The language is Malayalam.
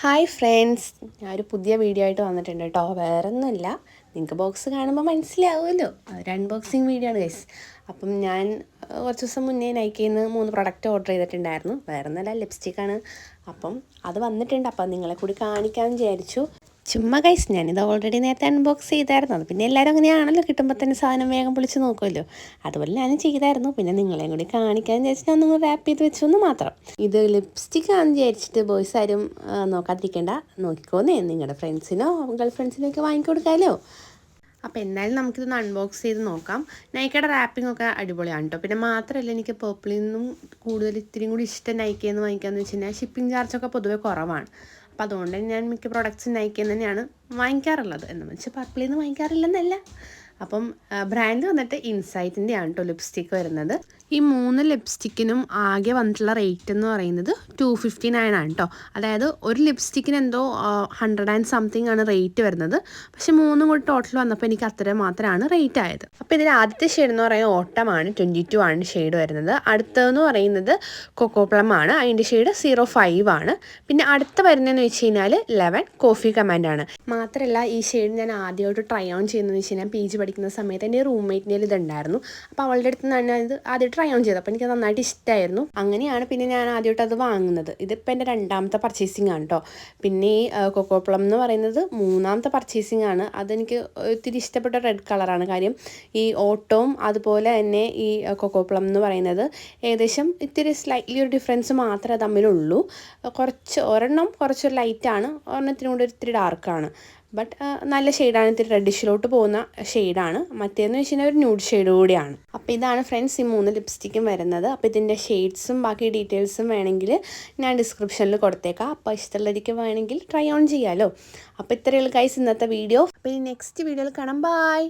ഹായ് ഫ്രണ്ട്സ് ഞാൻ ഒരു പുതിയ വീഡിയോ ആയിട്ട് വന്നിട്ടുണ്ട് കേട്ടോ വേറെ ഒന്നുമില്ല നിങ്ങൾക്ക് ബോക്സ് കാണുമ്പോൾ മനസ്സിലാവുമല്ലോ ഒരു അൺബോക്സിങ് വീഡിയോ ആണ് ഗൈസ് അപ്പം ഞാൻ കുറച്ച് ദിവസം മുന്നേ നൈക്കിൽ നിന്ന് മൂന്ന് പ്രൊഡക്റ്റ് ഓർഡർ ചെയ്തിട്ടുണ്ടായിരുന്നു. വേറെ ഒന്നുമല്ല ലിപ്സ്റ്റിക്കാണ് അപ്പം അത് വന്നിട്ടുണ്ട്. അപ്പം നിങ്ങളെ കൂടി കാണിക്കാമെന്ന് വിചാരിച്ചു. ചുമ്മാ ഗൈസ് ഞാനിത് ഓൾറെഡി നേരത്തെ അൺബോക്സ് ചെയ്തായിരുന്നു. അത് പിന്നെ എല്ലാവരും അങ്ങനെയാണല്ലോ കിട്ടുമ്പോൾ തന്നെ സാധനം വേഗം പൊളിച്ച് നോക്കുമല്ലോ അതുപോലെ ഞാൻ ചെയ്തായിരുന്നു. പിന്നെ നിങ്ങളെയും കൂടി കാണിക്കാൻ വിചാരിച്ച് ഞാൻ നിങ്ങൾ റാപ്പ് ചെയ്ത് വെച്ചു എന്ന് മാത്രം. ഇത് ലിപ്സ്റ്റിക് ആണെന്ന് വിചാരിച്ചിട്ട് ബോയ്സ് ആരും നോക്കാതിരിക്കേണ്ട. നോക്കിക്കോന്നേ നിങ്ങളുടെ ഫ്രണ്ട്സിനോ ഗേൾ ഫ്രണ്ട്സിനോ ഒക്കെ വാങ്ങിക്കൊടുക്കാമല്ലോ അപ്പോൾ എന്തായാലും നമുക്കിതൊന്ന് അൺബോക്സ് ചെയ്ത് നോക്കാം. നൈക്കയുടെ റാപ്പിംഗ് ഒക്കെ അടിപൊളിയാണ് കേട്ടോ പിന്നെ മാത്രമല്ല എനിക്ക് പേർപ്പിളിൽ നിന്നും കൂടുതൽ ഇത്തിരിയും കൂടി ഇഷ്ടം നൈക്കയിൽ നിന്ന് വാങ്ങിക്കാമെന്ന് വെച്ച് കഴിഞ്ഞാൽ ഷിപ്പിംഗ് ചാർജൊക്കെ പൊതുവെ കുറവാണ്. അപ്പോൾ അതുകൊണ്ട് ഞാൻ മിക്ക പ്രൊഡക്ട്സും നയിക്കുന്ന തന്നെയാണ് വാങ്ങിക്കാറുള്ളത്. എന്ന് വെച്ചാൽ പർപ്പിളിൽ നിന്ന് വാങ്ങിക്കാറില്ലെന്നല്ല. അപ്പം ബ്രാൻഡ് വന്നിട്ട് ഇൻസൈറ്റിന്റെ ആണ് കേട്ടോ ലിപ്സ്റ്റിക്ക് വരുന്നത്. ഈ മൂന്ന് ലിപ്സ്റ്റിക്കിനും ആകെ വന്നിട്ടുള്ള റേറ്റ് എന്ന് പറയുന്നത് ടു ഫിഫ്റ്റി നയൻ ആണ് കേട്ടോ അതായത് ഒരു ലിപ്സ്റ്റിക്കിന് എന്തോ ഹൺഡ്രഡ് ആൻഡ് സംതിങ് ആണ് റേറ്റ് വരുന്നത്. പക്ഷെ മൂന്നും കൂടി ടോട്ടൽ വന്നപ്പോൾ എനിക്ക് അത്ര മാത്രമാണ് റേറ്റ് ആയത്. അപ്പോൾ ഇതിൽ ആദ്യത്തെ ഷെയ്ഡ് എന്ന് പറയുന്നത് ഓട്ടമാണ് ട്വന്റി ടു ആണ് ഷെയ്ഡ് വരുന്നത്. അടുത്തതെന്ന് പറയുന്നത് കൊക്കോപ്ലം ആണ്. അതിന്റെ ഷെയ്ഡ് സീറോ ഫൈവ് ആണ്. പിന്നെ അടുത്ത വരുന്നതെന്ന് വെച്ച് കഴിഞ്ഞാൽ ലെവൻ കോഫി കമാൻഡ് ആണ്. മാത്രമല്ല ഈ ഷെയ്ഡ് ഞാൻ ആദ്യമായിട്ട് ട്രൈ ഓൺ ചെയ്യുന്നതെന്ന് വെച്ച് കഴിഞ്ഞാൽ പി ജി പഠിക്കുന്ന സമയത്ത് എന്റെ റൂംമേറ്റിന്റെ ഇതുണ്ടായിരുന്നു. അപ്പോൾ അവളുടെ അടുത്ത് നിന്നാണ് ഇത് ആദ്യം ട്രൈ ഓൺ ചെയ്തു. അപ്പോൾ എനിക്ക് നന്നായിട്ട് ഇഷ്ടമായിരുന്നു അങ്ങനെയാണ് പിന്നെ ഞാൻ ആദ്യമായിട്ട് അത് വാങ്ങുന്നത്. ഇതിപ്പോൾ എന്റെ രണ്ടാമത്തെ പർച്ചേസിംഗ് ആണ് കേട്ടോ പിന്നെ ഈ കൊക്കോപ്ലം എന്ന് പറയുന്നത് മൂന്നാമത്തെ പർച്ചേസിംഗ് ആണ്. അതെനിക്ക് ഒത്തിരി ഇഷ്ടപ്പെട്ട റെഡ് കളറാണ് കാര്യം ഈ ഓട്ടവും അതുപോലെ തന്നെ ഈ കൊക്കോപ്ലം എന്ന് പറയുന്നത് ഏകദേശം ഇത്തിരി സ്ലൈറ്റ്ലി ഒരു ഡിഫറൻസ് മാത്രമേ തമ്മിലുള്ളൂ. കുറച്ച് ഒരെണ്ണം കുറച്ച് ലൈറ്റാണ് ഒരെണ്ണത്തിനും കൂടി ഇത്തിരി ഡാർക്കാണ് ബട്ട് നല്ല ഷെയ്ഡാണ് ഇത്തിരി റെഡിഷിലോട്ട് പോകുന്ന ഷെയ്ഡാണ് മറ്റേന്ന് വെച്ച് കഴിഞ്ഞാൽ ഒരു ന്യൂഡ് ഷെയ്ഡ് കൂടിയാണ്. അപ്പോൾ ഇതാണ് ഫ്രണ്ട്സ് ഈ മൂന്ന് ലിപ്സ്റ്റിക്കും വരുന്നത്. അപ്പോൾ ഇതിന്റെ ഷെയ്ഡ്സും ബാക്കി ഡീറ്റെയിൽസും വേണമെങ്കിൽ ഞാൻ ഡിസ്ക്രിപ്ഷനിൽ കൊടുത്തേക്കാം. അപ്പോൾ ഇഷ്ടമുള്ളതിക്ക് വേണമെങ്കിൽ ട്രൈ ഓൺ ചെയ്യാമല്ലോ അപ്പോൾ ഇത്രയുള്ള കൈസ് ഇന്നത്തെ വീഡിയോ അപ്പോൾ ഇനി നെക്സ്റ്റ് വീഡിയോയിൽ കാണാം. ബൈ